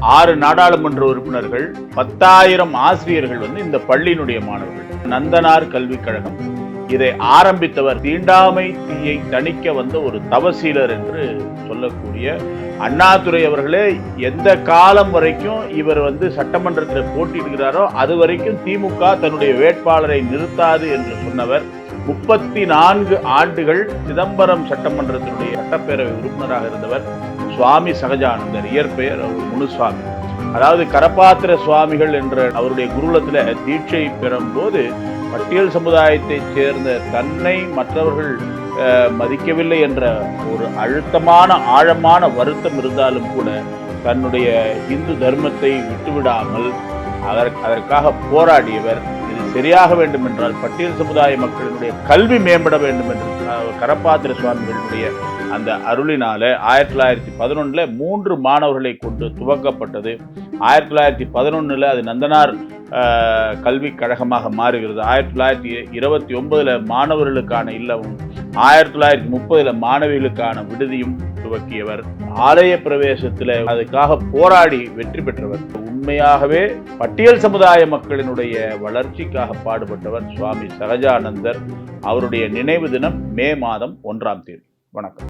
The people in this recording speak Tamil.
ஆறு நாடாளுமன்ற உறுப்பினர்கள் பத்தாயிரம் ஆசிரியர்கள் வந்து இந்த பள்ளியினுடைய மாணவர்கள். நந்தனார் கல்விக் கழகம். இதை ஆரம்பித்தவர் தீண்டாமை தீயை தணிக்க வந்த ஒரு தவசீலர் என்று சொல்லக்கூடிய அண்ணாதுரை அவர்களே எந்த காலம் வரைக்கும் இவர் வந்து சட்டமன்றத்தில் போட்டியிடுகிறாரோ அது வரைக்கும் திமுக தன்னுடைய வேட்பாளரை நிறுத்தாது என்று சொன்னவர் முப்பத்தி நான்கு ஆண்டுகள் சிதம்பரம் சட்டமன்றத்தினுடைய சட்டப்பேரவை உறுப்பினராக இருந்தவர் சுவாமி சகஜானந்தர் இயற்பெயர் அவர் முனுசுவாமி. அதாவது கரபாத்திர சுவாமிகள் என்ற அவருடைய குருலத்தில் தீட்சை பெறும்போது பட்டியல் சமுதாயத்தைச் சேர்ந்த தன்னை மற்றவர்கள் மதிக்கவில்லை என்ற ஒரு அழுத்தமான ஆழமான வருத்தம் இருந்தாலும் கூட தன்னுடைய இந்து தர்மத்தை விட்டுவிடாமல் அதற்கு அதற்காக போராடியவர் சரியாக வேண்டும் என்றால் பட்டியல் சமுதாய மக்களினுடைய கல்வி மேம்பட வேண்டும் என்று கரப்பாத்திர கரபாத்திர சுவாமிகளுடைய அந்த அருளினால ஆயிரத்தி தொள்ளாயிரத்தி பதினொன்றில் மூன்று மாணவர்களை கொண்டு துவக்கப்பட்டது ஆயிரத்தி தொள்ளாயிரத்தி பதினொன்னுல அது நந்தனார் கல்விக் கழகமாக மாறுகிறது. ஆயிரத்தி தொள்ளாயிரத்தி இருபத்தி ஒன்பதுல மாணவர்களுக்கான இல்லமும் ஆயிரத்தி தொள்ளாயிரத்தி முப்பதுல மாணவிகளுக்கான விடுதியும் துவக்கியவர். ஆலய பிரவேசத்துல அதுக்காக போராடி வெற்றி பெற்றவர். உண்மையாகவே பட்டியல் சமுதாய மக்களினுடைய வளர்ச்சிக்காக பாடுபட்டவர் சுவாமி சகஜானந்தர். அவருடைய நினைவு தினம் மே மாதம் ஒன்றாம் தேதி. வணக்கம்.